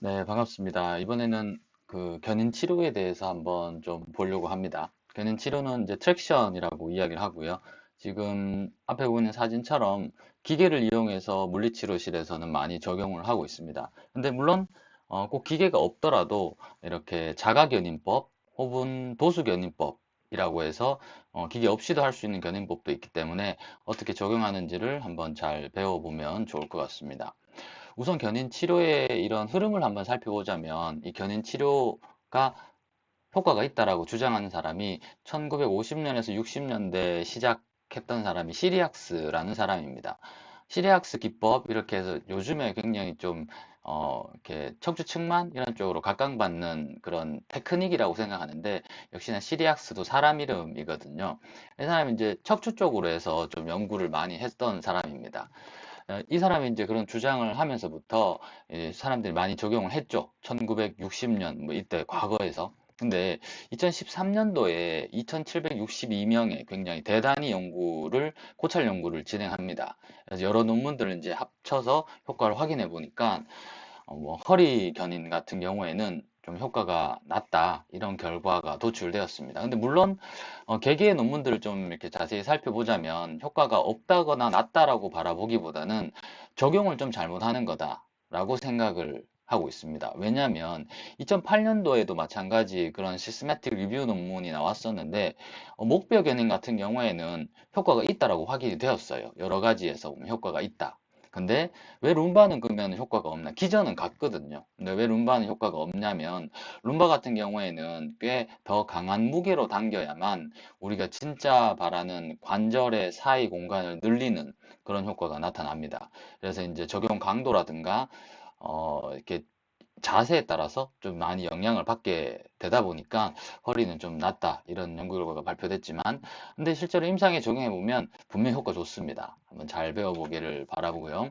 네, 반갑습니다. 이번에는 그 견인 치료에 대해서 한번 좀 보려고 합니다. 견인 치료는 이제 트랙션이라고 이야기를 하고요. 지금 앞에 보이는 사진처럼 기계를 이용해서 물리치료실에서는 많이 적용을 하고 있습니다. 근데 물론 어, 꼭 기계가 없더라도 이렇게 자가견인법 혹은 도수견인법 이라고 해서 어, 기계 없이도 할 수 있는 견인법도 있기 때문에 어떻게 적용하는지를 한번 잘 배워보면 좋을 것 같습니다. 우선 견인 치료의 이런 흐름을 한번 살펴보자면 이 견인 치료가 효과가 있다라고 주장하는 사람이 1950년에서 60년대 시작했던 사람이 시리악스라는 사람입니다. 시리악스 기법 이렇게 해서 요즘에 굉장히 좀 어, 이렇게 척추 측만 이런 쪽으로 각광받는 그런 테크닉이라고 생각하는데 역시나 시리악스도 사람 이름이거든요. 이 사람이 이제 척추 쪽으로 해서 좀 연구를 많이 했던 사람입니다. 어, 이 사람이 이제 그런 주장을 하면서부터 사람들이 많이 적용을 했죠. 1960년 뭐 이때 과거에서. 근데 2013년도에 2762명의 굉장히 대단히 연구를 고찰 연구를 진행합니다. 그래서 여러 논문들을 이제 합쳐서 효과를 확인해 보니까 어, 뭐 허리 견인 같은 경우에는 좀 효과가 낮다 이런 결과가 도출되었습니다. 근데 물론 어, 개개의 논문들을 좀 이렇게 자세히 살펴보자면 효과가 없다거나 낮다라고 바라보기보다는 적용을 좀 잘못하는 거다라고 생각을 하고 있습니다. 왜냐하면 2008년도에도 마찬가지 그런 시스테마틱 리뷰 논문이 나왔었는데 어, 목뼈 견인 같은 경우에는 효과가 있다라고 확인이 되었어요. 여러 가지에서 보면 효과가 있다. 근데 왜 룸바는 그러면 효과가 없나? 기전은 같거든요. 근데 왜 룸바는 효과가 없냐면 룸바 같은 경우에는 꽤 더 강한 무게로 당겨야만 우리가 진짜 바라는 관절의 사이 공간을 늘리는 그런 효과가 나타납니다. 그래서 이제 적용 강도라든가 어 이렇게 자세에 따라서 좀 많이 영향을 받게 되다 보니까 허리는 좀 낫다 이런 연구 결과가 발표됐지만 근데 실제로 임상에 적용해 보면 분명히 효과 좋습니다. 한번 잘 배워보기를 바라보고요.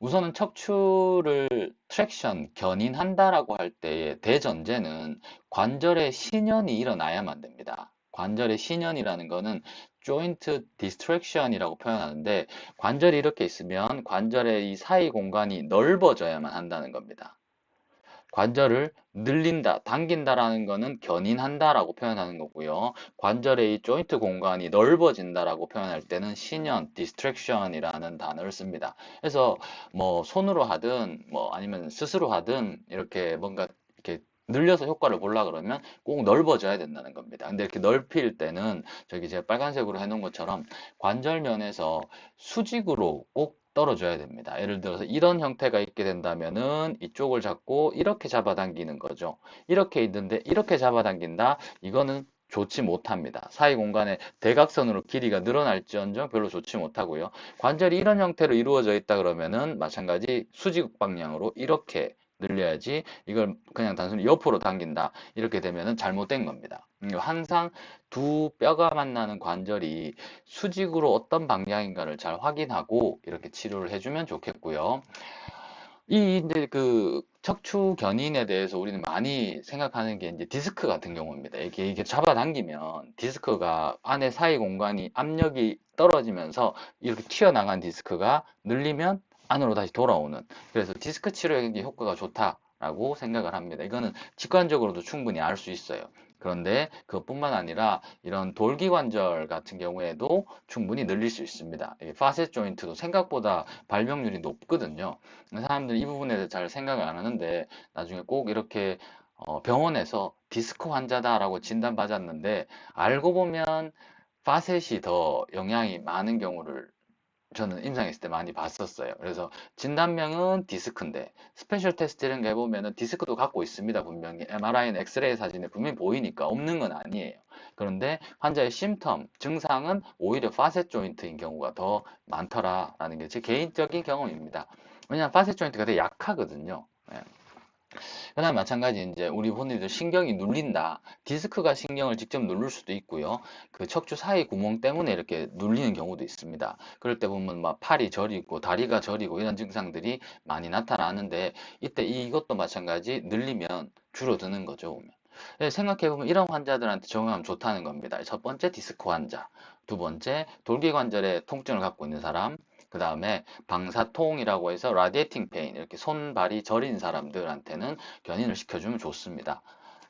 우선은 척추를 트랙션, 견인한다라고 할 때의 대전제는 관절의 신연이 일어나야만 됩니다. 관절의 신연이라는 거는 joint distraction이라고 표현하는데 관절이 이렇게 있으면 관절의 이 사이 공간이 넓어져야만 한다는 겁니다. 관절을 늘린다, 당긴다라는 거는 견인한다라고 표현하는 거고요. 관절의 이 조인트 공간이 넓어진다라고 표현할 때는 신연, distraction이라는 단어를 씁니다. 그래서 뭐 손으로 하든 뭐 아니면 스스로 하든 이렇게 뭔가 이렇게 늘려서 효과를 보려 그러면 꼭 넓어져야 된다는 겁니다. 근데 이렇게 넓힐 때는 저기 제가 빨간색으로 해놓은 것처럼 관절면에서 수직으로 꼭 떨어져야 됩니다. 예를 들어서 이런 형태가 있게 된다면은 이쪽을 잡고 이렇게 잡아당기는 거죠. 이렇게 있는데 이렇게 잡아당긴다. 이거는 좋지 못합니다. 사이 공간에 대각선으로 길이가 늘어날지언정 별로 좋지 못하고요. 관절이 이런 형태로 이루어져 있다 그러면은 마찬가지 수직 방향으로 이렇게 늘려야지 이걸 그냥 단순히 옆으로 당긴다. 이렇게 되면 잘못된 겁니다. 음, 항상 두 뼈가 만나는 관절이 수직으로 어떤 방향인가를 잘 확인하고 이렇게 치료를 해주면 좋겠고요. 이 이제 그 척추 견인에 대해서 우리는 많이 생각하는 게 이제 디스크 같은 경우입니다. 이게 이게 잡아당기면 디스크가 안에 사이 공간이 압력이 떨어지면서 이렇게 튀어나간 디스크가 늘리면 안으로 다시 돌아오는 그래서 디스크 치료에 효과가 좋다라고 생각을 합니다. 이거는 직관적으로도 충분히 알 수 있어요. 그런데 그것뿐만 아니라 이런 돌기 관절 같은 경우에도 충분히 늘릴 수 있습니다. 파셋 조인트도 생각보다 발병률이 높거든요. 사람들이 이 부분에 대해서 잘 생각을 안 하는데 나중에 꼭 이렇게 어, 병원에서 디스크 환자다라고 진단받았는데 알고 보면 파셋이 더 영향이 많은 경우를 저는 임상했을 때 많이 봤었어요. 그래서 진단명은 디스크인데 스페셜 테스트 이런 거 해보면은 디스크도 갖고 있습니다. 분명히 MRI나 엑스레이 사진에 분명히 보이니까 없는 건 아니에요. 그런데 환자의 심텀, 증상은 오히려 파셋 조인트인 경우가 더 많더라라는 게 제 개인적인 경험입니다. 왜냐하면 파셋 조인트가 되게 약하거든요. 네. 그다음 마찬가지 이제 우리 본인들 신경이 눌린다. 디스크가 신경을 직접 누를 수도 있고요. 그 척추 사이 구멍 때문에 이렇게 눌리는 경우도 있습니다. 그럴 때 보면 막 팔이 저리고 다리가 저리고 이런 증상들이 많이 나타나는데 이때 이것도 마찬가지 늘리면 줄어드는 거죠. 네, 생각해보면 이런 환자들한테 적용하면 좋다는 겁니다. 첫 번째 디스크 환자, 두 번째, 돌기관절에 통증을 갖고 있는 사람. 그 다음에 방사통이라고 해서 라디에이팅 페인, 이렇게 손발이 저린 사람들한테는 견인을 시켜주면 좋습니다.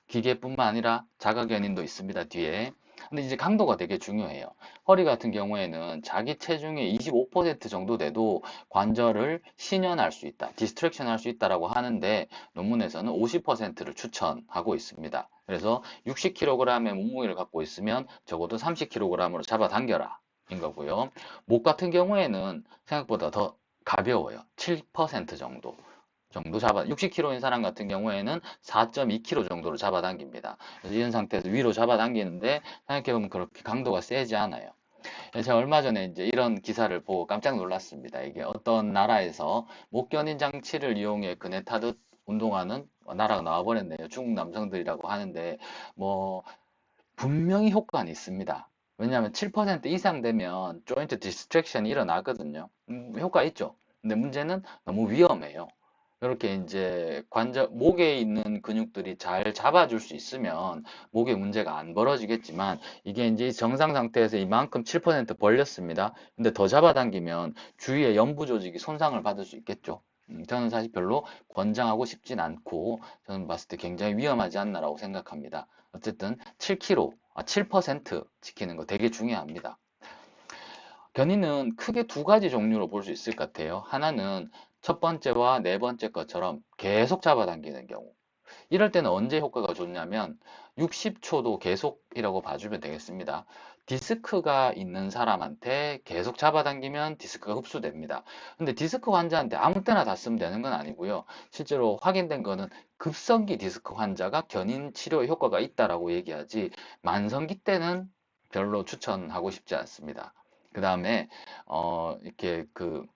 기계뿐만 아니라 자가견인도 있습니다, 뒤에. 근데 이제 강도가 되게 중요해요. 허리 같은 경우에는 자기 체중의 25% 정도 돼도 관절을 신연할 수 있다, 디스트랙션 할 수 있다라고 하는데 논문에서는 50%를 추천하고 있습니다. 그래서 60kg의 몸무게를 갖고 있으면 적어도 30kg으로 잡아당겨라 인 거고요. 목 같은 경우에는 생각보다 더 가벼워요. 7% 정도. 정도 잡아 60kg인 사람 같은 경우에는 4.2kg 정도로 잡아당깁니다. 이런 상태에서 위로 잡아당기는데 생각해보면 그렇게 강도가 세지 않아요. 제가 얼마 전에 이제 이런 기사를 보고 깜짝 놀랐습니다. 이게 어떤 나라에서 목견인 장치를 이용해 그네 타듯 운동하는 나라가 나와버렸네요. 중국 남성들이라고 하는데 뭐 분명히 효과는 있습니다. 왜냐하면 7% 이상 되면 조인트 디스트랙션이 일어나거든요. 음, 효과 있죠. 근데 문제는 너무 위험해요. 이렇게 이제 관절, 목에 있는 근육들이 잘 잡아줄 수 있으면 목에 문제가 안 벌어지겠지만 이게 이제 정상 상태에서 이만큼 7% 벌렸습니다. 근데 더 잡아당기면 주위의 연부 조직이 손상을 받을 수 있겠죠. 음, 저는 사실 별로 권장하고 싶진 않고 저는 봤을 때 굉장히 위험하지 않나라고 생각합니다. 어쨌든 7kg, 아, 7% 지키는 거 되게 중요합니다. 견인은 크게 두 가지 종류로 볼 수 있을 것 같아요. 하나는 첫 번째와 네 번째 것처럼 계속 잡아당기는 경우. 이럴 때는 언제 효과가 좋냐면 60초도 계속이라고 봐주면 되겠습니다. 디스크가 있는 사람한테 계속 잡아당기면 디스크가 흡수됩니다. 근데 디스크 환자한테 아무 때나 다 쓰면 되는 건 아니고요. 실제로 확인된 거는 급성기 디스크 환자가 견인 치료에 효과가 있다라고 얘기하지 만성기 때는 별로 추천하고 싶지 않습니다. 그 다음에 어 이렇게 그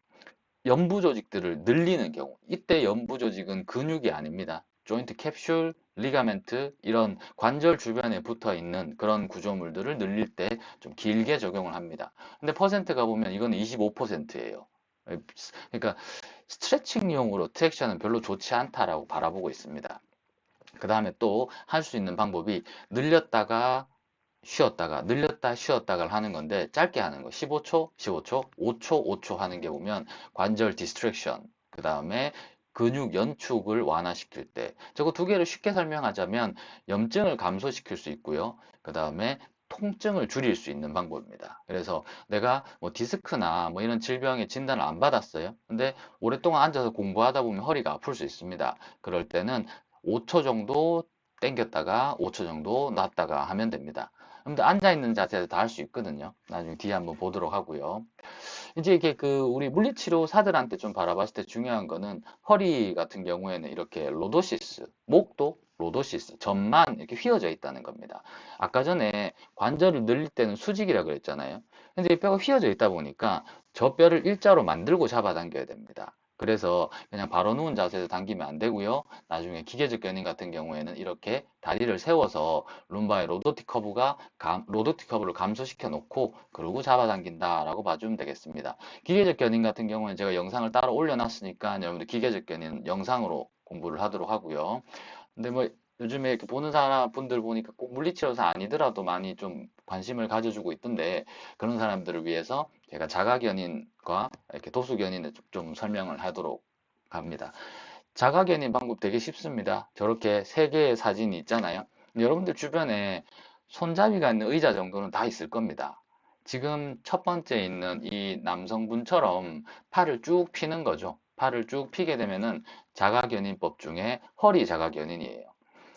연부 조직들을 늘리는 경우 이때 연부 조직은 근육이 아닙니다. 조인트 캡슐, 리가멘트 이런 관절 주변에 붙어 있는 그런 구조물들을 늘릴 때 좀 길게 적용을 합니다. 근데 퍼센트가 보면 이거는 25%예요. 그러니까 스트레칭용으로 트랙션은 별로 좋지 않다라고 바라보고 있습니다. 그 다음에 또 할 수 있는 방법이 늘렸다가 쉬었다가 늘렸다 쉬었다가 하는 건데 짧게 하는 거. 15초 15초 5초 5초 하는 게 보면 관절 디스트랙션 그 다음에 근육 연축을 완화시킬 때. 저거 두 개를 쉽게 설명하자면 염증을 감소시킬 수 있고요. 그 다음에 통증을 줄일 수 있는 방법입니다. 그래서 내가 뭐 디스크나 뭐 이런 질병의 진단을 안 받았어요. 근데 오랫동안 앉아서 공부하다 보면 허리가 아플 수 있습니다. 그럴 때는 5초 정도 땡겼다가 5초 정도 놨다가 하면 됩니다 근데 앉아있는 자세에서 다 할 수 있거든요. 나중에 뒤에 한번 보도록 하고요. 이제 이게 그 우리 물리치료사들한테 좀 바라봤을 때 중요한 거는 허리 같은 경우에는 이렇게 로도시스, 목도 로도시스, 전만 이렇게 휘어져 있다는 겁니다. 아까 전에 관절을 늘릴 때는 수직이라 고 그랬잖아요. 근데 이 뼈가 휘어져 있다 보니까 저 뼈를 일자로 만들고 잡아당겨야 됩니다. 그래서 그냥 바로 누운 자세에서 당기면 안 되고요. 나중에 기계적 견인 같은 경우에는 이렇게 다리를 세워서 룸바의 로도티 커브가 감, 로도티 커브를 감소시켜 놓고 그러고 잡아당긴다라고 봐주면 되겠습니다. 기계적 견인 같은 경우는 제가 영상을 따로 올려놨으니까 여러분들 기계적 견인 영상으로 공부를 하도록 하고요. 근데 뭐 요즘에 이렇게 보는 사람 분들 보니까 꼭 물리치료사 아니더라도 많이 좀 관심을 가져주고 있던데 그런 사람들을 위해서 제가 자가견인과 이렇게 도수견인을 좀 설명을 하도록 합니다. 자가견인 방법 되게 쉽습니다. 저렇게 세 개의 사진이 있잖아요. 여러분들 주변에 손잡이가 있는 의자 정도는 다 있을 겁니다. 지금 첫 번째 있는 이 남성분처럼 팔을 쭉 피는 거죠. 팔을 쭉 피게 되면은 자가견인법 중에 허리 자가견인이에요.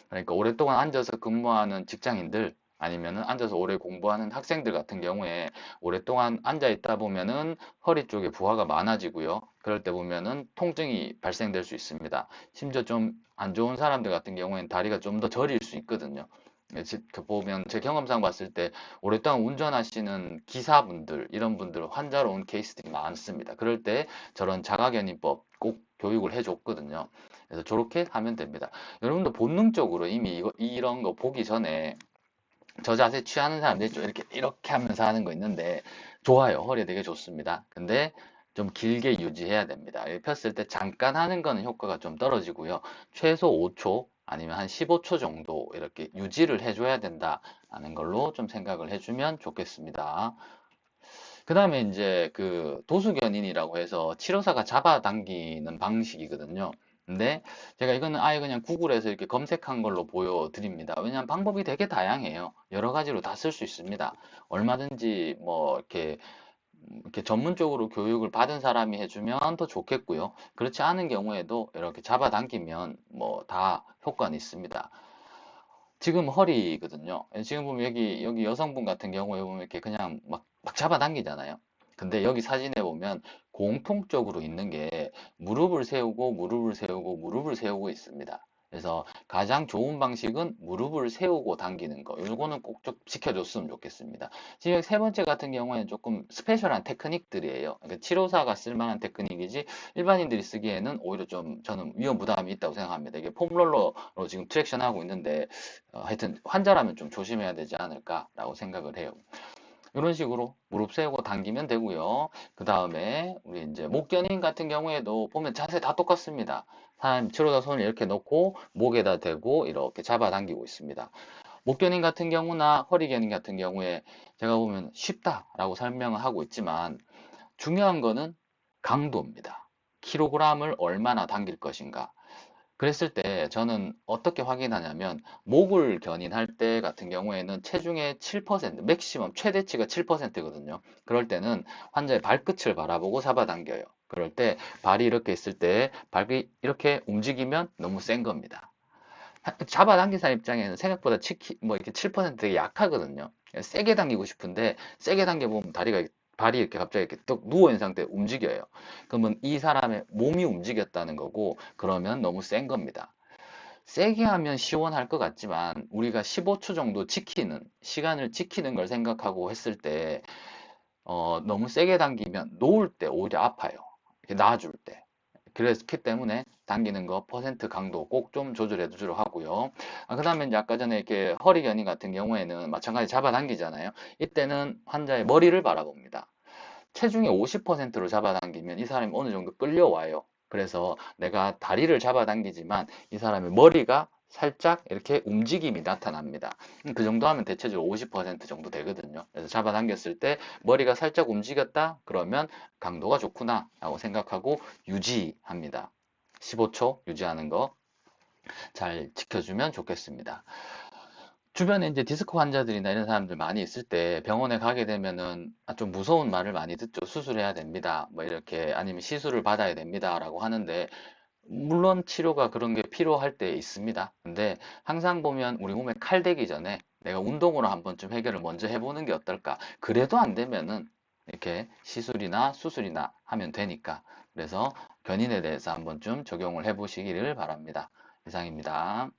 그러니까 오랫동안 앉아서 근무하는 직장인들 아니면은 앉아서 오래 공부하는 학생들 같은 경우에 오랫동안 앉아 있다 보면은 허리 쪽에 부하가 많아지고요. 그럴 때 보면은 통증이 발생될 수 있습니다. 심지어 좀 안 좋은 사람들 같은 경우에는 다리가 좀 더 저릴 수 있거든요. 예, 그 보면 제 경험상 봤을 때 오랫동안 운전하시는 기사분들 이런 분들 환자로 온 케이스들이 많습니다. 그럴 때 저런 자가견인법 꼭 교육을 해줬거든요. 그래서 저렇게 하면 됩니다. 여러분도 본능적으로 이미 이거, 이런 거 보기 전에 저 자세 취하는 사람들이 좀 이렇게 이렇게 하면서 하는 거 있는데 좋아요. 허리 되게 좋습니다. 근데 좀 길게 유지해야 됩니다. 폈을 때 잠깐 하는 거는 효과가 좀 떨어지고요. 최소 5초 아니면 한 15초 정도 이렇게 유지를 해줘야 된다는 걸로 좀 생각을 해주면 좋겠습니다. 그 다음에 이제 그 도수견인이라고 해서 치료사가 잡아당기는 방식이거든요. 근데 제가 이거는 아예 그냥 구글에서 이렇게 검색한 걸로 보여드립니다. 왜냐하면 방법이 되게 다양해요. 여러 가지로 다 쓸 수 있습니다. 얼마든지 뭐 이렇게 이렇게 전문적으로 교육을 받은 사람이 해주면 더 좋겠고요. 그렇지 않은 경우에도 이렇게 잡아당기면 뭐 다 효과는 있습니다. 지금 허리거든요. 지금 보면 여기 여기 여성분 같은 경우에 보면 이렇게 그냥 막, 막 잡아당기잖아요. 근데 여기 사진에 보면 공통적으로 있는 게 무릎을 세우고 무릎을 세우고 무릎을 세우고 있습니다. 그래서 가장 좋은 방식은 무릎을 세우고 당기는 거. 요거는 꼭 좀 지켜줬으면 좋겠습니다. 지금 세 번째 같은 경우에는 조금 스페셜한 테크닉들이에요. 그러니까 치료사가 쓸만한 테크닉이지 일반인들이 쓰기에는 오히려 좀 저는 위험 부담이 있다고 생각합니다. 이게 폼롤러로 지금 트랙션 하고 있는데 어, 하여튼 환자라면 좀 조심해야 되지 않을까라고 생각을 해요. 이런 식으로 무릎 세우고 당기면 되고요. 그 다음에 우리 이제 목견인 같은 경우에도 보면 자세 다 똑같습니다. 사람 치료자 손을 이렇게 놓고 목에다 대고 이렇게 잡아당기고 있습니다. 목견인 같은 경우나 허리견인 같은 경우에 제가 보면 쉽다라고 설명을 하고 있지만 중요한 거는 강도입니다. 킬로그램을 얼마나 당길 것인가. 그랬을 때 저는 어떻게 확인하냐면 목을 견인할 때 같은 경우에는 체중의 7% 맥시멈 최대치가 7%거든요. 그럴 때는 환자의 발끝을 바라보고 잡아당겨요. 그럴 때 발이 이렇게 있을 때 발이 이렇게 움직이면 너무 센 겁니다. 잡아당긴 사람 입장에는 생각보다 치키, 뭐 이렇게 7% 되게 약하거든요. 세게 당기고 싶은데 세게 당겨 보면 다리가 발이 이렇게 갑자기 이렇게 뚝 누워 있는 상태에 움직여요. 그러면 이 사람의 몸이 움직였다는 거고, 그러면 너무 센 겁니다. 세게 하면 시원할 것 같지만, 우리가 15초 정도 지키는, 시간을 지키는 걸 생각하고 했을 때, 어, 너무 세게 당기면 놓을 때 오히려 아파요. 놔줄 때. 그렇기 때문에 당기는 거 퍼센트 강도 꼭 좀 조절해 주도록 하고요. 아, 그 다음에 이제 아까 전에 이렇게 허리 견인 같은 경우에는 마찬가지 잡아당기잖아요. 이때는 환자의 머리를 바라봅니다. 체중의 50%로 잡아당기면 이 사람이 어느 정도 끌려와요. 그래서 내가 다리를 잡아당기지만 이 사람의 머리가 살짝 이렇게 움직임이 나타납니다. 음, 그 정도 하면 대체적으로 50% 정도 되거든요. 그래서 잡아당겼을 때 머리가 살짝 움직였다? 그러면 강도가 좋구나 라고 생각하고 유지합니다. 15초 유지하는 거 잘 지켜주면 좋겠습니다. 주변에 이제 디스크 환자들이나 이런 사람들 많이 있을 때 병원에 가게 되면은 아, 좀 무서운 말을 많이 듣죠. 수술해야 됩니다. 뭐 이렇게 아니면 시술을 받아야 됩니다라고 하는데 물론 치료가 그런 게 필요할 때 있습니다. 근데 항상 보면 우리 몸에 칼 대기 전에 내가 운동으로 한 번쯤 해결을 먼저 해보는 게 어떨까? 그래도 안 되면은 이렇게 시술이나 수술이나 하면 되니까. 그래서 견인에 대해서 한 번쯤 적용을 해보시기를 바랍니다. 이상입니다.